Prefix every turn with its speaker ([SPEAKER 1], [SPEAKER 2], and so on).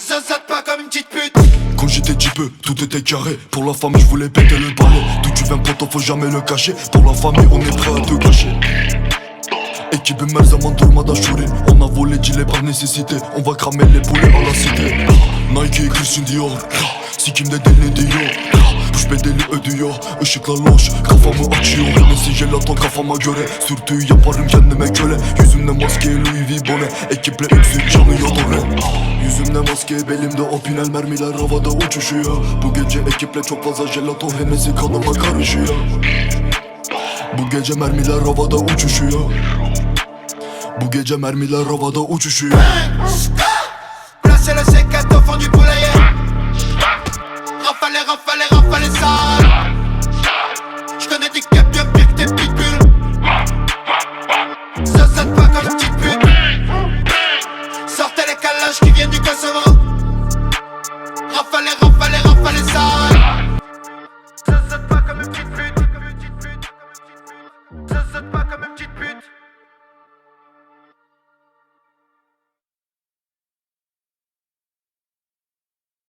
[SPEAKER 1] Zozote pas comme une petite pute.
[SPEAKER 2] Quand j'étais petit tout était carré. Pour la famille, je voulais péter le balai D'où tu viens, poteau, faut jamais le cacher. Pour la famille, on est prêt à te gâcher. Équipe Melzaman, Dolmada, Shurin On a volé gilet par nécessité. On va cramer les poulets à la cité. Nike, Christian Dior. Sikim de deli diyor Push bedeli ödüyor Işıklar loş Kafamı açıyor Hennessy jelaton kafama göre Sürtüğü yaparım kendime köle Yüzümde maske Louis V bone Ekiple öksük yanıyor done Yüzümde maske belimde opinel mermiler havada uçuşuyor. Bu gece ekiple çok fazla jelaton Hennessy kanıma karışıyor. Bu gece mermiler havada uçuşuyor. Bu gece mermiler havada uçuşuyor.
[SPEAKER 1] Placez le C4 au fond du poulailler Rafale, rafale, rafale sale rafales, rafales, ça.